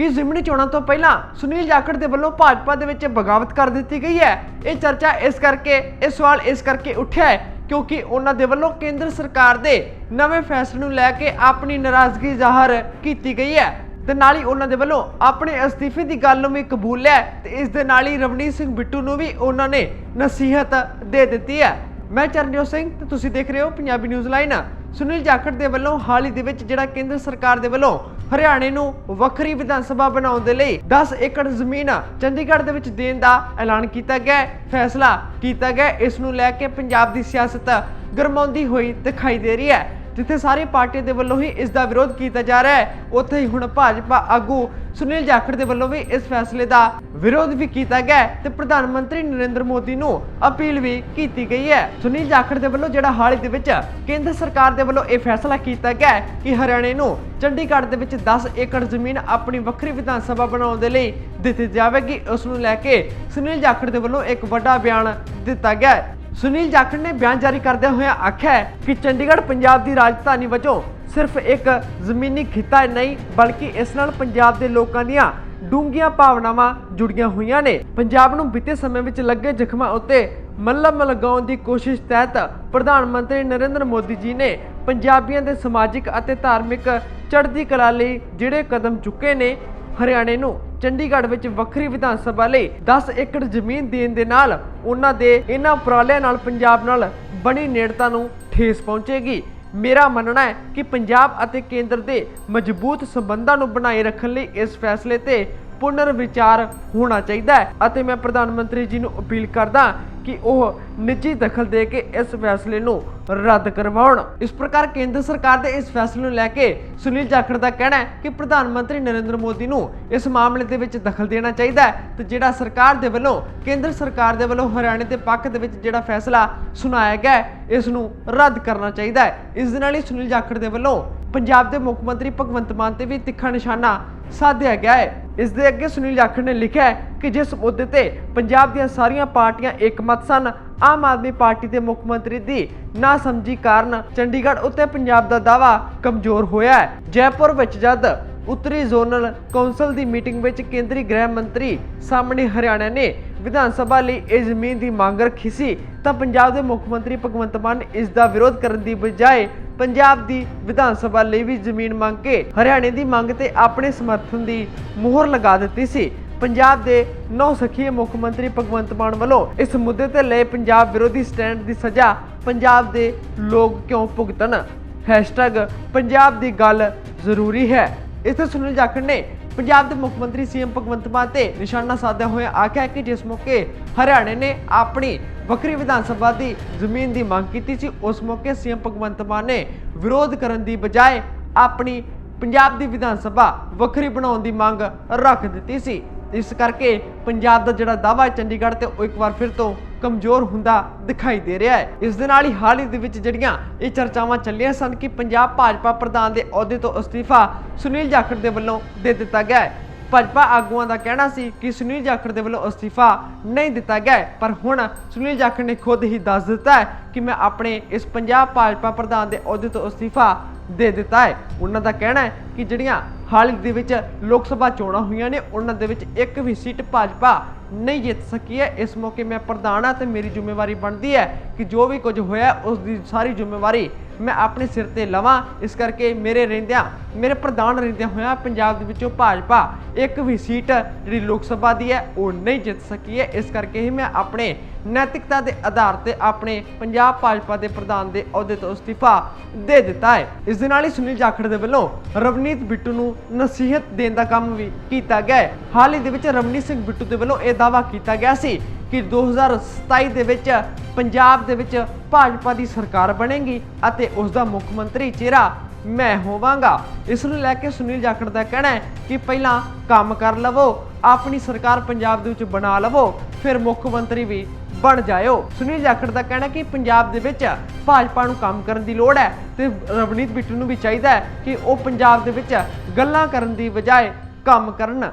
ਕਿ ਜ਼ਿਮਨੀ ਚੋਣਾਂ ਤੋਂ ਪਹਿਲਾਂ ਸੁਨੀਲ ਜਾਖੜ ਦੇ ਵੱਲੋਂ ਭਾਜਪਾ ਦੇ ਵਿੱਚ ਬਗਾਵਤ ਕਰ ਦਿੱਤੀ ਗਈ ਹੈ? ਇਹ ਚਰਚਾ ਇਸ ਕਰਕੇ, ਇਹ ਸਵਾਲ ਇਸ ਕਰਕੇ ਉੱਠਿਆ ਹੈ ਕਿਉਂਕਿ ਉਹਨਾਂ ਦੇ ਵੱਲੋਂ ਕੇਂਦਰ ਸਰਕਾਰ ਦੇ ਨਵੇਂ ਫੈਸਲੇ ਨੂੰ ਲੈ ਕੇ ਆਪਣੀ ਨਾਰਾਜ਼ਗੀ ਜ਼ਾਹਰ ਕੀਤੀ ਗਈ ਹੈ। ਤੇ ਨਾਲ ਹੀ ਉਹਨਾਂ ਦੇ ਵੱਲੋਂ ਆਪਣੇ ਅਸਤੀਫੇ ਦੀ ਗੱਲ ਨੂੰ ਵੀ ਕਬੂਲ ਲਿਆ ਹੈ ਤੇ ਇਸ ਦੇ ਨਾਲ ਹੀ ਰਵਨੀਤ ਸਿੰਘ ਬਿੱਟੂ ਨੂੰ ਵੀ ਉਹਨਾਂ ਨੇ ਨਸੀਹਤ ਦੇ ਦਿੱਤੀ ਹੈ। ਮੈਂ ਚਰਨਜੋਤ ਸਿੰਘ ਤੇ ਤੁਸੀਂ ਦੇਖ ਰਹੇ ਹੋ ਪੰਜਾਬੀ ਨਿਊਜ਼ ਲਾਈਨ। ਸੁਨੀਲ ਜਾਖੜ ਦੇ ਵੱਲੋਂ ਹਾਲ ਹੀ ਦੇ ਵਿੱਚ ਜਿਹੜਾ ਕੇਂਦਰ ਸਰਕਾਰ ਦੇ ਵੱਲੋਂ ਹਰਿਆਣੇ ਨੂੰ ਵੱਖਰੀ ਵਿਧਾਨ ਸਭਾ ਬਣਾਉਣ ਦੇ ਲਈ 10 ਏਕੜ ਜ਼ਮੀਨ ਚੰਡੀਗੜ੍ਹ ਦੇ ਵਿੱਚ ਦੇਣ ਦਾ ਐਲਾਨ ਕੀਤਾ ਗਿਆ ਫੈਸਲਾ ਕੀਤਾ ਗਿਆ ਇਸ ਨੂੰ ਲੈ ਕੇ ਪੰਜਾਬ ਦੀ ਸਿਆਸਤ ਗਰਮਾਉਂਦੀ ਹੋਈ ਦਿਖਾਈ ਦੇ ਰਹੀ ਹੈ। ਜਿੱਥੇ ਸਾਰੀ ਪਾਰਟੀਆਂ ਦੇ ਵੱਲੋਂ ਹੀ ਇਸ ਦਾ ਵਿਰੋਧ ਕੀਤਾ ਜਾ ਰਿਹਾ ਹੈ, ਉੱਥੇ ਹੀ ਹੁਣ ਭਾਜਪਾ ਆਗੂ ਸੁਨੀਲ ਜਾਖੜ ਦੇ ਵੱਲੋਂ ਵੀ ਇਸ ਫੈਸਲੇ ਦਾ ਵਿਰੋਧ ਵੀ ਕੀਤਾ ਗਿਆ ਤੇ ਪ੍ਰਧਾਨ ਮੰਤਰੀ ਨਰਿੰਦਰ ਮੋਦੀ ਨੂੰ ਅਪੀਲ ਵੀ ਕੀਤੀ ਗਈ ਹੈ। ਸੁਨੀਲ ਜਾਖੜ ਦੇ ਵੱਲੋਂ ਜਿਹੜਾ ਹਾਲ ਹੀ ਦੇ ਵਿੱਚ ਕੇਂਦਰ ਸਰਕਾਰ ਦੇ ਵੱਲੋਂ ਇਹ ਫੈਸਲਾ ਕੀਤਾ ਗਿਆ ਕਿ ਹਰਿਆਣੇ ਨੂੰ ਚੰਡੀਗੜ੍ਹ ਦੇ ਵਿੱਚ 10 ਏਕੜ ਜ਼ਮੀਨ ਆਪਣੀ ਵੱਖਰੀ ਵਿਧਾਨ ਸਭਾ ਬਣਾਉਣ ਦੇ ਲਈ ਦਿੱਤੀ ਜਾਵੇਗੀ। ਉਸ ਨੂੰ ਲੈ ਕੇ ਸੁਨੀਲ ਜਾਖੜ ਦੇ ਵੱਲੋਂ ਇੱਕ ਵੱਡਾ ਬਿਆਨ ਦਿੱਤਾ ਗਿਆ ਸੁਨੀਲ ਜਾਖੜ ਨੇ ਬਿਆਨ ਜਾਰੀ ਕਰਦਿਆਂ ਹੋਇਆ ਆਖਿਆ ਹੈ ਕਿ ਚੰਡੀਗੜ੍ਹ ਪੰਜਾਬ ਦੀ ਰਾਜਧਾਨੀ ਵਜੋਂ ਸਿਰਫ ਇੱਕ ਜ਼ਮੀਨੀ ਖਿੱਤਾ ਨਹੀਂ, ਬਲਕਿ ਇਸ ਨਾਲ ਪੰਜਾਬ ਦੇ ਲੋਕਾਂ ਦੀਆਂ ਡੂੰਘੀਆਂ ਭਾਵਨਾਵਾਂ ਜੁੜੀਆਂ ਹੋਈਆਂ ਨੇ। ਪੰਜਾਬ ਨੂੰ ਬੀਤੇ ਸਮੇਂ ਵਿੱਚ ਲੱਗੇ ਜ਼ਖਮਾਂ ਉੱਤੇ ਮੱਲਮ ਲਗਾਉਣ ਦੀ ਕੋਸ਼ਿਸ਼ ਤਹਿਤ ਪ੍ਰਧਾਨ ਮੰਤਰੀ ਨਰਿੰਦਰ ਮੋਦੀ ਜੀ ਨੇ ਪੰਜਾਬੀਆਂ ਦੇ ਸਮਾਜਿਕ ਅਤੇ ਧਾਰਮਿਕ ਚੜ੍ਹਦੀ ਕਲਾ ਲਈ ਜਿਹੜੇ ਕਦਮ ਚੁੱਕੇ ਨੇ, ਹਰਿਆਣੇ ਨੂੰ ਚੰਡੀਗੜ੍ਹ ਵਿੱਚ ਵੱਖਰੀ ਵਿਧਾਨ ਸਭਾ ਲਈ 10 ਏਕੜ ਜ਼ਮੀਨ ਦੇਣ ਦੇ ਨਾਲ ਉਹਨਾਂ ਦੇ ਇਹਨਾਂ ਉਪਰਾਲਿਆਂ ਨਾਲ ਪੰਜਾਬ ਨਾਲ ਬਣੀ ਨੇੜਤਾ ਨੂੰ ਠੇਸ ਪਹੁੰਚੇਗੀ। ਮੇਰਾ ਮੰਨਣਾ ਹੈ ਕਿ ਪੰਜਾਬ ਅਤੇ ਕੇਂਦਰ ਦੇ ਮਜ਼ਬੂਤ ਸੰਬੰਧਾਂ ਨੂੰ ਬਣਾਏ ਰੱਖਣ ਲਈ ਇਸ ਫੈਸਲੇ ਤੇ ਪੁਨਰ ਵਿਚਾਰ ਹੋਣਾ ਚਾਹੀਦਾ ਹੈ ਅਤੇ ਮੈਂ ਪ੍ਰਧਾਨ ਮੰਤਰੀ ਜੀ ਨੂੰ ਅਪੀਲ ਕਰਦਾ ਕਿ ਉਹ ਨਿੱਜੀ ਦਖਲ ਦੇ ਕੇ ਇਸ ਫੈਸਲੇ ਨੂੰ ਰੱਦ ਕਰਵਾਉਣ। ਇਸ ਪ੍ਰਕਾਰ ਕੇਂਦਰ ਸਰਕਾਰ ਦੇ ਇਸ ਫੈਸਲੇ ਨੂੰ ਲੈ ਕੇ ਸੁਨੀਲ ਜਾਖੜ ਦਾ ਕਹਿਣਾ ਹੈ ਕਿ ਪ੍ਰਧਾਨ ਮੰਤਰੀ ਨਰਿੰਦਰ ਮੋਦੀ ਨੂੰ ਇਸ ਮਾਮਲੇ ਦੇ ਵਿੱਚ ਦਖਲ ਦੇਣਾ ਚਾਹੀਦਾ ਹੈ ਤੇ ਜਿਹੜਾ ਸਰਕਾਰ ਦੇ ਵੱਲੋਂ, ਕੇਂਦਰ ਸਰਕਾਰ ਦੇ ਵੱਲੋਂ ਹਰਿਆਣੇ ਦੇ ਪੱਖ ਦੇ ਵਿੱਚ ਜਿਹੜਾ ਫੈਸਲਾ ਸੁਣਾਇਆ ਗਿਆ ਇਸ ਨੂੰ ਰੱਦ ਕਰਨਾ ਚਾਹੀਦਾ ਹੈ। ਇਸ ਦੇ ਨਾਲ ਹੀ ਸੁਨੀਲ ਜਾਖੜ ਦੇ ਵੱਲੋਂ ਪੰਜਾਬ ਦੇ ਮੁੱਖ ਮੰਤਰੀ ਭਗਵੰਤ ਮਾਨ ਤੇ ਵੀ ਤਿੱਖਾ ਨਿਸ਼ਾਨਾ ਸਾਧਿਆ ਗਿਆ ਹੈ। ਇਸ ਦੇ ਅੱਗੇ ਸੁਨੀਲ ਜਾਖੜ ਨੇ ਲਿਖਿਆ ਹੈ ਕਿ ਜਿਸ ਮੁੱਦੇ ਤੇ ਪੰਜਾਬ ਦੀਆਂ ਸਾਰੀਆਂ ਪਾਰਟੀਆਂ ਇੱਕਮਤ ਸਨ, ਆਮ ਆਦਮੀ ਪਾਰਟੀ ਦੇ ਮੁੱਖ ਮੰਤਰੀ ਦੀ ਨਾ ਸਮਝੀ ਕਾਰਨ ਚੰਡੀਗੜ੍ਹ ਉੱਤੇ ਪੰਜਾਬ ਦਾ ਦਾਵਾ ਕਮਜ਼ੋਰ ਹੋਇਆ ਹੈ। ਜੈਪੁਰ ਵਿੱਚ ਜਦ ਉੱਤਰੀ ਜ਼ੋਨਲ ਕੌਂਸਲ ਦੀ ਮੀਟਿੰਗ ਵਿੱਚ ਕੇਂਦਰੀ ਗ੍ਰਹਿ ਮੰਤਰੀ ਸਾਹਮਣੇ ਹਰਿਆਣਾ ਨੇ ਵਿਧਾਨ ਸਭਾ ਲਈ ਇਹ ਜ਼ਮੀਨ ਦੀ ਮੰਗ ਰੱਖੀ ਸੀ, ਤਾਂ ਪੰਜਾਬ ਦੇ ਮੁੱਖ ਮੰਤਰੀ ਭਗਵੰਤ ਮਾਨ ਇਸ ਦਾ ਵਿਰੋਧ ਕਰਨ ਦੀ ਬਜਾਏ ਪੰਜਾਬ ਦੀ ਵਿਧਾਨ ਸਭਾ ਲਈ ਵੀ ਜ਼ਮੀਨ ਮੰਗ ਕੇ ਹਰਿਆਣੇ ਦੀ ਮੰਗ ਤੇ ਆਪਣੇ ਸਮਰਥਨ ਦੀ ਮੋਹਰ ਲਗਾ ਦਿੱਤੀ ਸੀ। ਪੰਜਾਬ ਦੇ ਨੌ ਸਖੀਏ ਮੁੱਖ ਮੰਤਰੀ ਭਗਵੰਤ ਮਾਨ ਵੱਲੋਂ ਇਸ ਮੁੱਦੇ ਤੇ ਲਏ ਪੰਜਾਬ ਵਿਰੋਧੀ ਸਟੈਂਡ ਦੀ ਸਜ਼ਾ ਪੰਜਾਬ ਦੇ ਲੋਕ ਕਿਉਂ ਭੁਗਤਣ? ਹੈਸ਼ਟੈਗ ਪੰਜਾਬ ਦੀ ਗੱਲ ਜ਼ਰੂਰੀ ਹੈ। ਇੱਥੇ ਸੁਨੀਲ ਜਾਖੜ ਨੇ ਪੰਜਾਬ ਦੇ ਮੁੱਖ ਮੰਤਰੀ ਸੀਐਮ ਭਗਵੰਤ ਮਾਨ ਤੇ ਨਿਸ਼ਾਨਾ ਸਾਧਿਆ ਹੋਇਆ ਆਖਿਆ ਕਿ ਜਿਸ ਮੌਕੇ ਹਰਿਆਣੇ ਨੇ ਆਪਣੀ ਵੱਖਰੀ ਵਿਧਾਨ ਸਭਾ ਦੀ ਜ਼ਮੀਨ ਦੀ ਮੰਗ ਕੀਤੀ ਸੀ, ਉਸ ਮੌਕੇ ਸੀਐਮ ਭਗਵੰਤ ਮਾਨ ਨੇ ਵਿਰੋਧ ਕਰਨ ਦੀ ਬਜਾਏ ਆਪਣੀ ਪੰਜਾਬ ਦੀ ਵਿਧਾਨ ਸਭਾ ਵੱਖਰੀ ਬਣਾਉਣ ਦੀ ਮੰਗ ਰੱਖ ਦਿੱਤੀ ਸੀ। ਇਸ ਕਰਕੇ ਪੰਜਾਬ ਦਾ ਜਿਹੜਾ ਦਾਅਵਾ ਚੰਡੀਗੜ੍ਹ ਤੇ ਉਹ ਇੱਕ ਵਾਰ ਫਿਰ ਤੋਂ ਕਮਜ਼ੋਰ ਹੁੰਦਾ ਦਿਖਾਈ ਦੇ ਰਿਹਾ ਹੈ। ਇਸ ਦੇ ਨਾਲ ਹੀ ਹਾਲ ਹੀ ਦੇ ਵਿੱਚ ਜਿਹੜੀਆਂ ਇਹ ਚਰਚਾਵਾਂ ਚੱਲੀਆਂ ਸਨ ਕਿ ਪੰਜਾਬ ਭਾਜਪਾ ਪ੍ਰਧਾਨ ਦੇ ਅਹੁਦੇ ਤੋਂ ਅਸਤੀਫਾ ਸੁਨੀਲ ਜਾਖੜ ਦੇ ਵੱਲੋਂ ਦੇ ਦਿੱਤਾ ਗਿਆ ਹੈ। ਭਾਜਪਾ ਆਗੂਆਂ ਦਾ ਕਹਿਣਾ ਸੀ ਕਿ ਸੁਨੀਲ ਜਾਖੜ ਦੇ ਵੱਲੋਂ ਅਸਤੀਫਾ ਨਹੀਂ ਦਿੱਤਾ ਗਿਆ ਪਰ ਹੁਣ ਸੁਨੀਲ ਜਾਖੜ ਨੇ ਖੁਦ ਹੀ ਦੱਸ ਦਿੱਤਾ ਹੈ ਕਿ ਮੈਂ ਆਪਣੇ ਇਸ ਪੰਜਾਬ ਭਾਜਪਾ ਪ੍ਰਧਾਨ ਦੇ ਅਹੁਦੇ ਤੋਂ ਅਸਤੀਫਾ ਦੇ ਦਿੱਤਾ ਹੈ। ਉਹਨਾਂ ਦਾ ਕਹਿਣਾ ਹੈ ਕਿ ਜਿਹੜੀਆਂ ਹਾਲ ਹੀ ਦੇ ਵਿੱਚ ਲੋਕ ਸਭਾ ਚੋਣਾਂ ਹੋਈਆਂ ਨੇ, ਉਹਨਾਂ ਦੇ ਵਿੱਚ ਇੱਕ ਵੀ ਸੀਟ ਭਾਜਪਾ ਨਹੀਂ ਜਿੱਤ ਸਕੀ ਹੈ। ਇਸ ਮੌਕੇ ਮੈਂ ਪ੍ਰਧਾਨ ਹਾਂ ਤੇ ਮੇਰੀ ਜ਼ਿੰਮੇਵਾਰੀ ਬਣਦੀ ਹੈ ਕਿ ਜੋ ਵੀ ਕੁਝ ਹੋਇਆ ਉਸ ਦੀ ਸਾਰੀ ਜ਼ਿੰਮੇਵਾਰੀ ਮੈਂ ਆਪਣੇ ਸਿਰ ਤੇ ਲਵਾਂ, ਇਸ ਕਰਕੇ ਮੇਰੇ ਰਹਿੰਦਿਆਂ, ਮੇਰੇ ਪ੍ਰਧਾਨ ਰਹਿੰਦਿਆਂ ਹੋਇਆ ਪੰਜਾਬ ਦੇ ਵਿੱਚੋਂ ਭਾਜਪਾ ਇੱਕ ਵੀ ਸੀਟ ਜਿਹੜੀ ਲੋਕ ਸਭਾ ਦੀ ਹੈ, ਉਹ ਨਹੀਂ ਜਿੱਤ ਸਕੀ ਹੈ। ਇਸ ਕਰਕੇ ਹੀ ਮੈਂ ਆਪਣੇ ਨੈਤਿਕਤਾ ਦੇ ਆਧਾਰ ਤੇ ਆਪਣੇ ਪੰਜਾਬ ਭਾਜਪਾ ਦੇ ਪ੍ਰਧਾਨ ਦੇ ਅਹੁਦੇ ਤੋਂ ਅਸਤੀਫਾ ਦੇ ਦਿੱਤਾ ਹੈ। ਇਸ ਦੇ ਨਾਲ ਹੀ ਸੁਨੀਲ ਜਾਖੜ ਦੇ ਵੱਲੋਂ ਰਵਨੀਤ ਬਿੱਟੂ ਨੂੰ ਨਸੀਹਤ ਦੇਣ ਦਾ ਕੰਮ ਵੀ ਕੀਤਾ ਗਿਆ ਹੈ। ਹਾਲ ਹੀ ਦੇ ਵਿੱਚ ਰਵਨੀਤ ਸਿੰਘ ਬਿੱਟੂ ਦੇ ਵੱਲੋਂ ਇਹ ਦਾਅਵਾ ਕੀਤਾ ਗਿਆ ਸੀ ਕਿ 2027 ਦੇ ਵਿੱਚ ਪੰਜਾਬ ਦੇ ਵਿੱਚ ਭਾਜਪਾ ਦੀ ਸਰਕਾਰ ਬਣੇਗੀ ਅਤੇ ਉਸ ਦਾ ਮੁੱਖ ਮੰਤਰੀ ਚਿਹਰਾ ਮੈਂ ਹੋਵਾਂਗਾ। ਇਸ ਨੂੰ ਲੈ ਕੇ ਸੁਨੀਲ ਜਾਖੜ ਦਾ ਕਹਿਣਾ ਹੈ ਕਿ ਪਹਿਲਾਂ ਕੰਮ ਕਰ ਲਵੋ, ਆਪਣੀ ਸਰਕਾਰ ਪੰਜਾਬ ਦੇ ਵਿੱਚ ਬਣਾ ਲਵੋ, ਫਿਰ ਮੁੱਖ ਮੰਤਰੀ ਵੀ ਬਣ ਜਾਇਓ। ਸੁਨੀਲ ਜਾਖੜ ਦਾ ਕਹਿਣਾ ਕਿ ਪੰਜਾਬ ਦੇ ਵਿੱਚ ਭਾਜਪਾ ਨੂੰ ਕੰਮ ਕਰਨ ਦੀ ਲੋੜ ਹੈ ਤੇ ਰਵਨੀਤ ਬਿੱਟੂ ਨੂੰ ਵੀ ਚਾਹੀਦਾ ਹੈ ਕਿ ਉਹ ਪੰਜਾਬ ਦੇ ਵਿੱਚ ਗੱਲਾਂ ਕਰਨ ਦੀ ਬਜਾਏ ਕੰਮ ਕਰਨ।